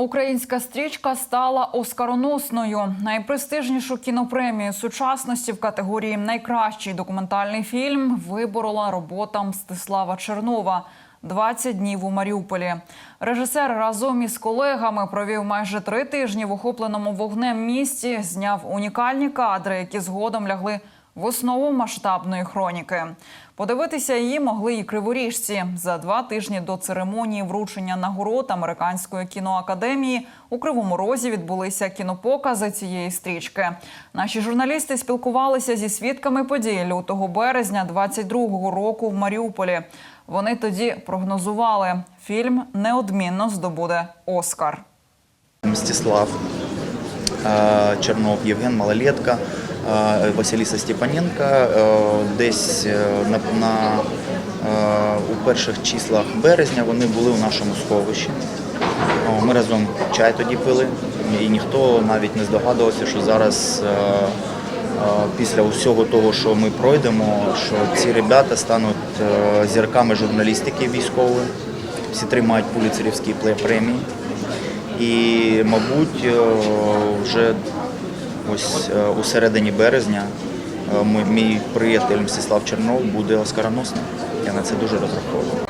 Українська стрічка стала оскароносною. Найпрестижнішу кінопремію сучасності в категорії Найкращий документальний фільм виборола робота Мстислава Чернова. «20 днів у Маріуполі. Режисер разом із колегами провів майже три тижні в охопленому вогнем місті. Зняв унікальні кадри, які згодом лягли в основу масштабної хроніки. Подивитися її могли і криворіжці. За два тижні до церемонії вручення нагород американської кіноакадемії у Кривому Розі відбулися кінопокази цієї стрічки. Наші журналісти спілкувалися зі свідками подій лютого березня 22-го року в Маріуполі. Вони тоді прогнозували, фільм неодмінно здобуде Оскар. Мстислав е, Чернов, Євген Малолетка, Василіса Степаненка. Е, Десь е, на, на, е, у перших числах березня вони були у нашому сховищі. Ми разом чай тоді пили, і ніхто навіть не здогадувався, що зараз. Після усього того, що ми пройдемо, що ці ребята стануть зірками журналістики військової. Всі три мають пуліцерівські премії. І, мабуть, вже ось е, у середині березня е, мій- приятель Мстислав Чернов буде оскароносним. Я на це дуже розраховую.